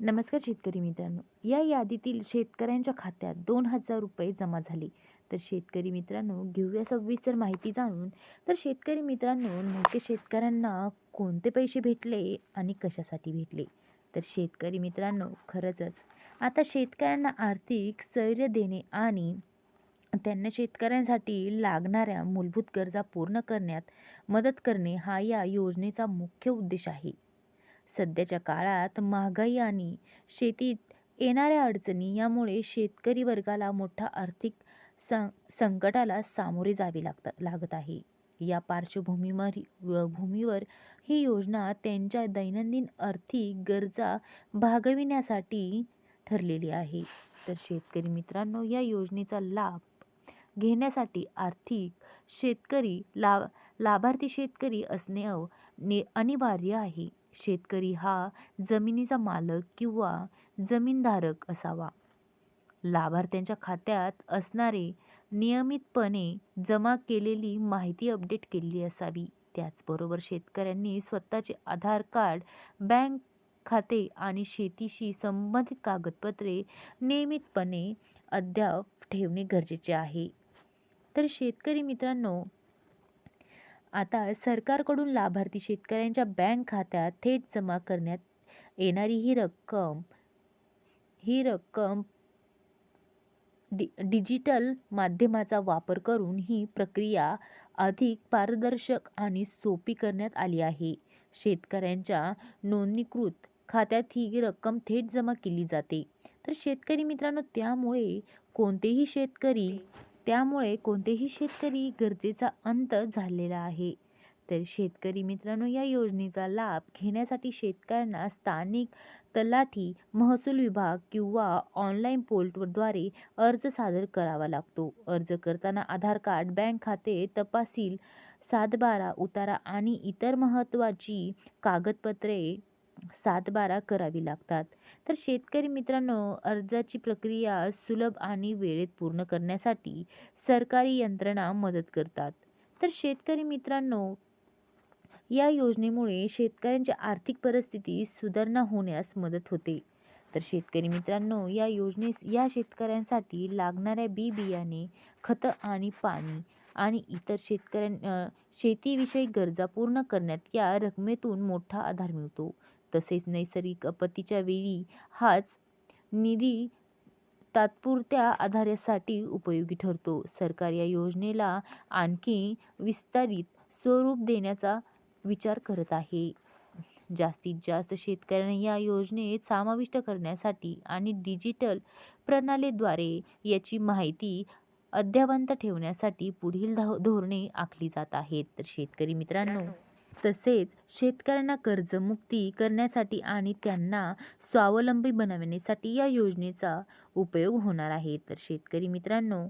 नमस्कार शेतकरी मित्रांनो. या यादीतील शेतकऱ्यांच्या खात्यात दोन हजार रुपये जमा झाले. तर शेतकरी मित्रांनो घेऊया सविस्तर माहिती जाणून. तर शेतकरी मित्रांनो नेमके शेतकऱ्यांना कोणते पैसे भेटले आणि कशासाठी भेटले? तर शेतकरी मित्रांनो खरंचच. आता शेतकऱ्यांना आर्थिक स्थैर्य देणे आणि त्यांना शेतकऱ्यांसाठी लागणाऱ्या मूलभूत गरजा पूर्ण करण्यात मदत करणे हा या योजनेचा मुख्य उद्देश आहे. सध्याच्या काळात महागाई आणि शेतीत येणाऱ्या अडचणी यामुळे शेतकरी वर्गाला मोठा आर्थिक सं संकटाला सामोरे जावे लागत लागत आहे. या पार्श्वभूमीवर भूमीवर ही योजना त्यांच्या दैनंदिन आर्थिक गरजा भागविण्यासाठी ठरलेली आहे. तर शेतकरी मित्रांनो या योजनेचा लाभ घेण्यासाठी आर्थिक शेतकरी ला लाभार्थी शेतकरी असणे अनिवार्य आहे. शेतकरी हा जमिनीचा मालक किंवा जमीनधारक असावा. लाभार्थ्यांच्या खात्यात असणारे नियमितपणे जमा केलेली माहिती अपडेट केलेली असावी. त्याचबरोबर शेतकऱ्यांनी स्वतःचे आधार कार्ड बँक खाते आणि शेतीशी संबंधित कागदपत्रे नियमितपणे अद्याप ठेवणे गरजेचे आहे. तर शेतकरी मित्रांनो आता सरकारकडून लाभार्थी शेतकऱ्यांच्या बँक खात्यात थेट जमा करण्यात येणारी ही रक्कम ही रक्कम डि डिजिटल माध्यमाचा वापर करून ही प्रक्रिया अधिक पारदर्शक आणि सोपी करण्यात आली आहे. शेतकऱ्यांच्या नोंदणीकृत खात्यात ही रक्कम थेट जमा केली जाते. तर शेतकरी मित्रांनो त्यामुळे कोणतेही शेतकरी त्यामुळे कोणतेही शेतकरी गरजेचा अंत झालेला आहे. तर शेतकरी मित्रांनो या योजनेचा लाभ घेण्यासाठी शेतकऱ्यांना स्थानिक तलाठी महसूल विभाग किंवा ऑनलाईन पोर्टद्वारे अर्ज सादर करावा लागतो. अर्ज करताना आधार कार्ड बँक खाते तपासील सातबारा उतारा आणि इतर महत्त्वाची कागदपत्रे सातबारा करावी लागतात. तर शेतकरी मित्रांनो अर्जाची प्रक्रिया सुलभ आणि वेळेत पूर्ण करण्यासाठी सरकारी यंत्रणा मदत करतात. तर शेतकरी मित्रांनो या योजनेमुळे शेतकऱ्यांची आर्थिक परिस्थिती सुधारणा होण्यास मदत होते. तर शेतकरी मित्रांनो या योजनेस या शेतकऱ्यांसाठी लागणाऱ्या बी बियाणे खतं आणि पाणी आणि इतर शेतकऱ्यां शेतीविषयी गरजा पूर्ण करण्यात या रकमेतून मोठा आधार मिळतो. तसेच नैसर्गिक आपत्तीच्या वेळी हाच निधी तात्पुरत्या आधारासाठी उपयोगी ठरतो. सरकार या योजनेला आणखी विस्तारित स्वरूप देण्याचा विचार करत आहे. जास्तीत जास्त शेतकऱ्यांना या योजनेत समाविष्ट करण्यासाठी आणि डिजिटल प्रणालीद्वारे याची माहिती अद्ययावत ठेवण्यासाठी पुढील धोरणे आखली जात आहेत. तर शेतकरी मित्रांनो तसेच शेतकऱ्यांना कर्जमुक्ती करण्यासाठी आणि त्यांना स्वावलंबी बनवण्यासाठी या योजनेचा उपयोग होणार आहे. तर शेतकरी मित्रांनो